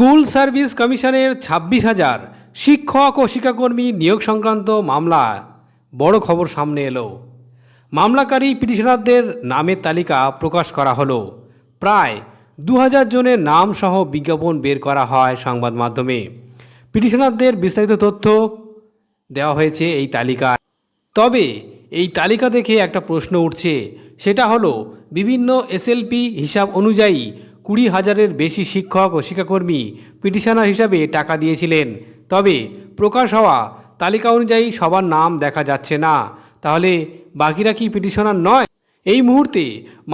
School service কমিশনের ছাব্বিশ হাজার শিক্ষক ও শিক্ষাকর্মী নিয়োগ সংক্রান্ত মামলা। বড় খবর সামনে এলো। মামলাকারী পিটিশনারদের নামের তালিকা প্রকাশ করা হলো। প্রায় দু হাজার জনের নাম সহ বিজ্ঞাপন বের করা হয় সংবাদ মাধ্যমে। পিটিশনারদের বিস্তারিত তথ্য দেওয়া হয়েছে এই তালিকায়। তবে এই তালিকা দেখে একটা প্রশ্ন উঠছে। সেটা হলো, বিভিন্ন এসএলপি হিসাব অনুযায়ী কুড়ি হাজারের বেশি শিক্ষক ও শিক্ষাকর্মী পিটিশনার হিসাবে টাকা দিয়েছিলেন। তবে প্রকাশ হওয়া তালিকা অনুযায়ী সবার নাম দেখা যাচ্ছে না। তাহলে বাকিরা কি পিটিশনার নয়? এই মুহূর্তে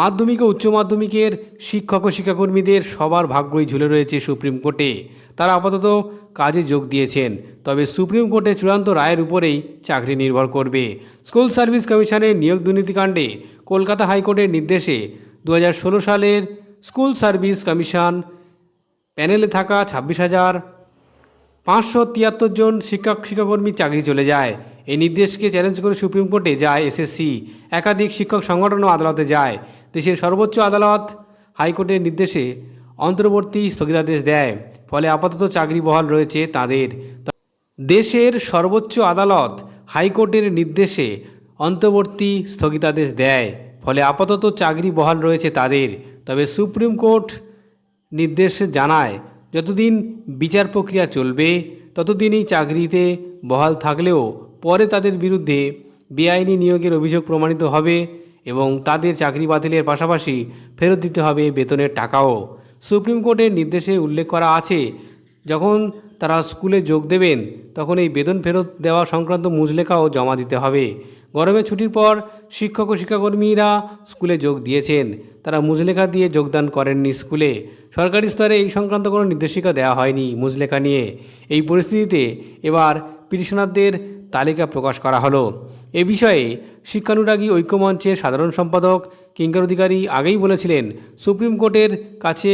মাধ্যমিক ও উচ্চ মাধ্যমিকের শিক্ষক ও শিক্ষাকর্মীদের সবার ভাগ্যই ঝুলে রয়েছে সুপ্রিম কোর্টে। তারা আপাতত কাজে যোগ দিয়েছেন, তবে সুপ্রিম কোর্টে চূড়ান্ত রায়ের উপরেই চাকরি নির্ভর করবে। স্কুল সার্ভিস কমিশনের নিয়োগ দুর্নীতিকাণ্ডে কলকাতা হাইকোর্টের নির্দেশে দু হাজার ষোলো সালের স্কুল সার্ভিস কমিশন। প্যানেলে থাকা ছাব্বিশ হাজার পাঁচশো তিয়াত্তর জন শিক্ষক, শিক্ষাকর্মী চাকরি চলে যায়। এই নির্দেশকে চ্যালেঞ্জ করে সুপ্রিম কোর্টে যায় এসএসসি একাধিক শিক্ষক সংগঠনও আদালতে যায়। দেশের সর্বোচ্চ আদালত হাইকোর্টের নির্দেশে অন্তর্বর্তী স্থগিতাদেশ দেয়। ফলে আপাতত চাকরি বহাল রয়েছে তাদের। দেশের সর্বোচ্চ আদালত হাইকোর্টের নির্দেশে অন্তর্বর্তী স্থগিতাদেশ দেয়। ফলে আপাতত চাকরি বহাল রয়েছে তাদের। তবে সুপ্রিম কোর্ট নির্দেশ জানায়, যতদিন বিচার প্রক্রিয়া চলবে, ততদিনই চাকরিতে বহাল থাকলেও পরে তাদের বিরুদ্ধে বেআইনি নিয়োগের অভিযোগ প্রমাণিত হবে এবং তাদের চাকরি বাতিলের পাশাপাশি ফেরত দিতে হবে বেতনের টাকাও। সুপ্রিম কোর্টের নির্দেশে উল্লেখ করা আছে, যখন তারা স্কুলে যোগ দেবেন, তখন এই বেতন ফেরত দেওয়া সংক্রান্ত মুজলেখাও জমা দিতে হবে। গরমের ছুটির পর শিক্ষক ও শিক্ষাকর্মীরা স্কুলে যোগ দিয়েছেন। তারা মুজলেখা দিয়ে যোগদান করেননি স্কুলে। সরকারি স্তরে এই সংক্রান্ত কোনো নির্দেশিকা দেওয়া হয়নি মুজলেখা নিয়ে। এই পরিস্থিতিতে এবার পিটিশনারদের তালিকা প্রকাশ করা হলো। এ বিষয়ে শিক্ষানুরাগী ঐক্যমঞ্চের সাধারণ সম্পাদক, কিঙ্কর অধিকারী আগেই বলেছিলেন, সুপ্রিম কোর্টের কাছে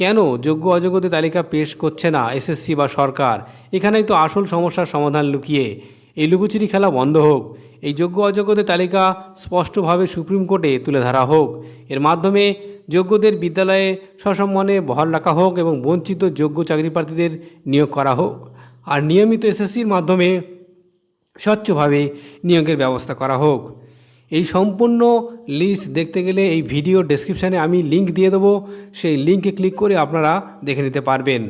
কেন যোগ্য অযোগ্যদের তালিকা পেশ করছে না এসএসসি বা সরকার? এখানেই তো আসল সমস্যার সমাধান লুকিয়ে। এই লুকোচুরি খেলা বন্ধ হোক। এই যোগ্য অযোগ্যদের তালিকা স্পষ্টভাবে সুপ্রিম কোর্টে তুলে ধরা হোক। এর মাধ্যমে যোগ্যদের বিদ্যালয়ে সসম্মানে বহাল রাখা হোক এবং বঞ্চিত যোগ্য চাকরি প্রার্থীদের নিয়োগ করা হোক। আর নিয়মিত এসএসসির মাধ্যমে স্বচ্ছভাবে নিয়োগের ব্যবস্থা করা হোক। এই সম্পূর্ণ লিস্ট দেখতে গেলে এই ভিডিও ডেসক্রিপশানে আমি লিংক দিয়ে দেবো। সেই লিঙ্কে ক্লিক করে আপনারা দেখে নিতে পারবেন।